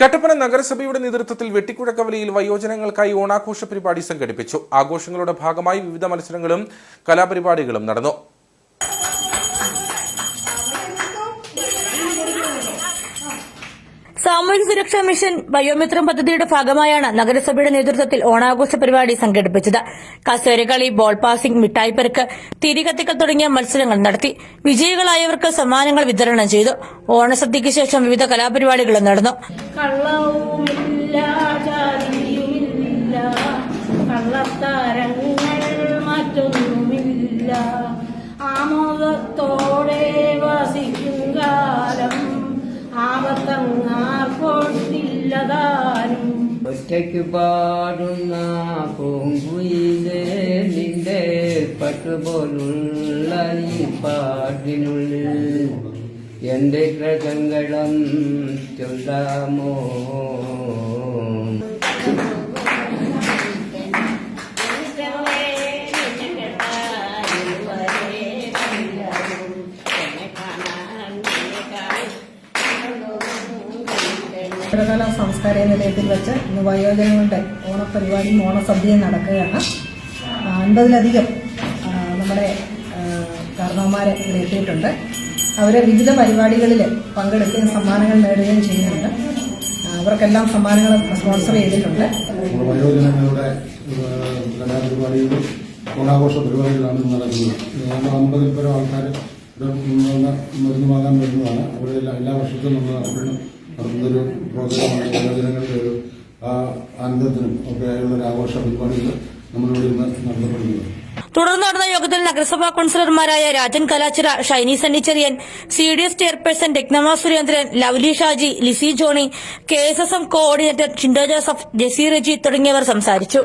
കട്ടപ്പന നഗരസഭയുടെ നേതൃത്വത്തിൽ വെട്ടിക്കുഴക്കവലയിൽ വയോജനങ്ങൾക്കായി ഓണാഘോഷ പരിപാടി സംഘടിപ്പിച്ചു. ആഘോഷങ്ങളുടെ ഭാഗമായി വിവിധ മത്സരങ്ങളും കലാപരിപാടികളും നടന്നു. സാമൂഹിക സുരക്ഷാ മിഷൻ വയോമിത്രം പദ്ധതിയുടെ ഭാഗമായാണ് നഗരസഭയുടെ നേതൃത്വത്തിൽ ഓണാഘോഷ പരിപാടി സംഘടിപ്പിച്ചത്. കസേരകളി ബോൾ പാസിംഗ് മിഠായിപ്പരക്ക് തിരികത്തിക്കൽ തുടങ്ങിയ മത്സരങ്ങൾ നടത്തി വിജയികളായവർക്ക് സമ്മാനങ്ങൾ വിതരണം ചെയ്തു. ഓണസദ്യയ്ക്ക് ശേഷം വിവിധ കലാപരിപാടികളും നടന്നു. ആമോദത്തോടെ വസിക്കും ഒറ്റയ്ക്ക് പാടുന്ന പൂങ്കുയിലെ നിന്റെ പട്ടുപോലുള്ള ഈ പാട്ടിനുള്ളിൽ എന്റെ കൃതങ്കളം ചൊല്ലാമോ? ചിത്രകലാ സാംസ്കാരിക നിലയത്തിൽ വെച്ച് ഇന്ന് വയോജനങ്ങളുടെ ഓണപരിപാടിയും ഓണസദ്യയും നടക്കുകയാണ്. അൻപതിലധികം നമ്മുടെ കാരണവന്മാരെ ഇവിടെ എത്തിയിട്ടുണ്ട്. അവർ വിവിധ പരിപാടികളിൽ പങ്കെടുക്കുകയും സമ്മാനങ്ങൾ നേടുകയും ചെയ്യുന്നുണ്ട്. അവർക്കെല്ലാം സമ്മാനങ്ങൾ സ്പോൺസർ ചെയ്തിട്ടുണ്ട്. ഓണാഘോഷ പരിപാടികളാണ് നടക്കുന്നത്. അമ്പതിൽ പരം ആൾക്കാർ മരുന്നുമാകാൻ വരുന്നതാണ്. അവരെല്ലാം എല്ലാ എല്ലാ വർഷത്തും നമ്മൾ പ്രോഗ്രാമിന്റെ പ്രോഗ്രാമാണ് യുവജനങ്ങളുടെ ആ ആനന്ദത്തിനും ഒക്കെ ആയുള്ള ഒരു ആഘോഷ പരിപാടികൾ നമ്മളിവിടെ ഇന്ന് നടത്തപ്പെടുന്നത് തുടർന്ന് നടന്ന യോഗത്തിൽ നഗരസഭാ കൌൺസിലർമാരായ Rajan Kalachira Shiny Sunny Cherian C D S chairperson Rathnamma Surendran Lovely Shaji Lizy Johny K S S M coordinator ചിൻഡോ Joseph Jessy Reji തുടങ്ങിയവർ സംസാരിച്ചു.